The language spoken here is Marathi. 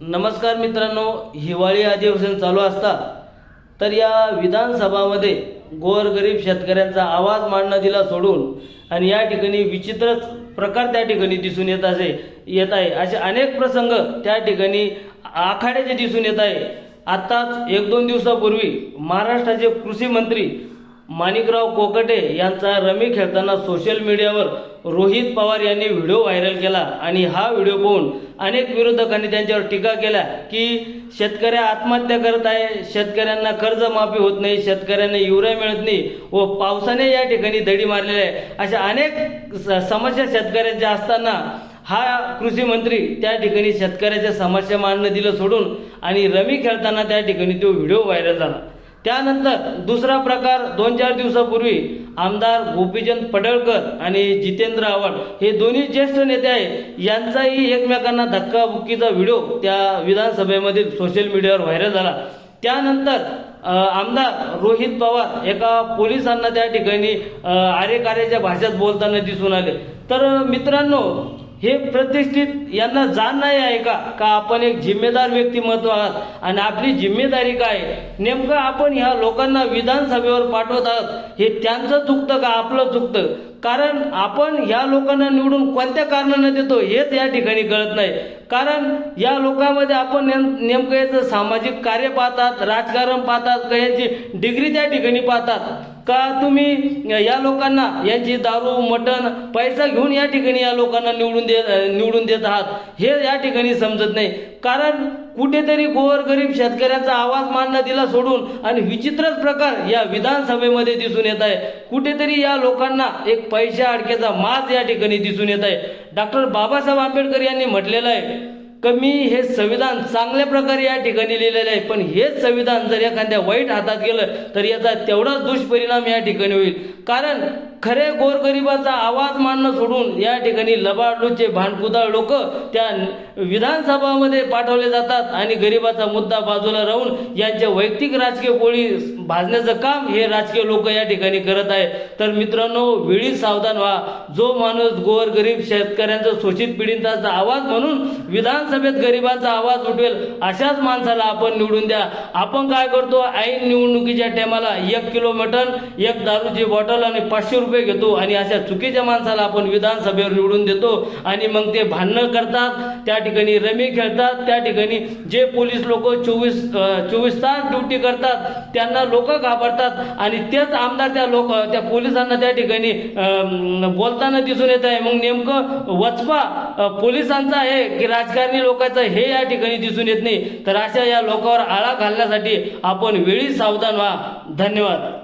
नमस्कार मित्रांनो हिवाळी अधिवेशन चालू असता तर या विधानसभामध्ये गोरगरीब शेतकऱ्यांचा आवाज मांडणं दिला सोडून आणि या ठिकाणी विचित्रच प्रकार त्या ठिकाणी दिसून येत असे येत आहे. असे अनेक प्रसंग त्या ठिकाणी आखाड्याचे दिसून येत आहे. आत्ताच एक दोन दिवसापूर्वी महाराष्ट्राचे कृषी मंत्री माणिकराव कोकटे यांचा रमी खेळताना सोशल मीडियावर रोहित पवार यांनी व्हिडिओ व्हायरल केला. आणि हा व्हिडिओ पाहून अनेक विरोधकांनी त्यांच्यावर टीका केल्या की शेतकऱ्या आत्महत्या करत आहे शेतकऱ्यांना कर्जमाफी होत नाही शेतकऱ्यांना युरिया मिळत नाही व पावसाने या ठिकाणी दडी मारलेली आहे. अशा अनेक स- समस्या शेतकऱ्यांच्या असताना हा कृषी मंत्री त्या ठिकाणी शेतकऱ्याच्या समस्या मांडणं दिलं सोडून आणि रमी खेळताना त्या ठिकाणी तो व्हिडिओ व्हायरल झाला. त्यानंतर दुसरा प्रकार दोन चार दिवसापूर्वी आमदार गोपीचंद पडळकर आणि जितेंद्र आव्हाड हे दोन्ही ज्येष्ठ नेते आहेत. यांचाही एकमेकांना धक्काबुक्कीचा व्हिडिओ त्या विधानसभेमधील सोशल मीडियावर व्हायरल झाला. त्यानंतर आमदार रोहित पवार एका पोलिसांना त्या ठिकाणी आरेकारेच्या भाषेत बोलताना दिसून आले. तर मित्रांनो हे प्रतिष्ठित यांना जाण नाही आहे का? का आपण एक जिम्मेदार व्यक्तिमत्व आहात? आणि आपली जिम्मेदारी काय? नेमकं आपण ह्या लोकांना विधानसभेवर पाठवत आहात हे त्यांचं चुकतं का आपलं चुकतं? कारण आपण ह्या लोकांना निवडून कोणत्या कारणानं देतो हेच या ठिकाणी कळत नाही. कारण या लोकांमध्ये आपण नेम नेमकं याचं सामाजिक कार्य पाहतात राजकारण पाहतात का याची डिग्री त्या ठिकाणी पाहतात? का तुम्ही या लोकांना यांची दारू मटण पैसा घेऊन या ठिकाणी या लोकांना निवडून देत निवडून देत आहात? हे या ठिकाणी समजत नाही. कारण कुठेतरी गोरगरीब शेतकऱ्यांचा आवाज मानला दिला सोडून आणि विचित्रच प्रकार या विधानसभेमध्ये दिसून येत आहे. कुठेतरी या लोकांना एक पैशा अडकेचा माज या ठिकाणी दिसून येत आहे. डॉक्टर बाबासाहेब आंबेडकर यांनी म्हटलेलं आहे कमी हे संविधान चांगल्या प्रकारे या ठिकाणी लिहिलेलं आहे. पण हेच संविधान जर एखाद्या वाईट हातात गेलं तर याचा तेवढाच दुष्परिणाम या ठिकाणी होईल. कारण खरे गोरगरिबाचा आवाज मानणं सोडून या ठिकाणी लबाडलूचे भांडकुदाळ लोक त्या विधानसभामध्ये पाठवले जातात आणि गरिबाचा मुद्दा बाजूला राहून यांच्या वैयक्तिक राजकीय पोळी भाजण्याचं काम हे राजकीय लोक या ठिकाणी करत आहे तर मित्रांनो वेळी सावधान व्हा. जो माणूस गोरगरीब शेतकऱ्यांचा शोषित पिढींचा आवाज म्हणून विधान विधानसभेत गरिबांचा आवाज उठवेल अशाच माणसाला आपण निवडून द्या. आपण काय करतो ऐन निवडणुकीच्या टायमाला एक किलो एक दारूची बॉटल आणि पाचशे रुपये घेतो आणि अशा चुकीच्या माणसाला आपण विधानसभेवर निवडून देतो आणि मग ते भांडणं करतात त्या ठिकाणी रमी खेळतात त्या ठिकाणी जे पोलीस लोक चोवीस चोवीस तास ड्युटी करतात त्यांना लोक घाबरतात आणि तेच आमदार त्या लोक त्या पोलिसांना त्या ठिकाणी बोलताना दिसून येत आहे. मग नेमकं वचपा पोलिसांचा आहे की राजकारणी लोकांचं हे या ठिकाणी दिसून येत नाही. तर अशा या लोकांवर आळा घालण्यासाठी आपण वेळीच सावधान व्हा. धन्यवाद.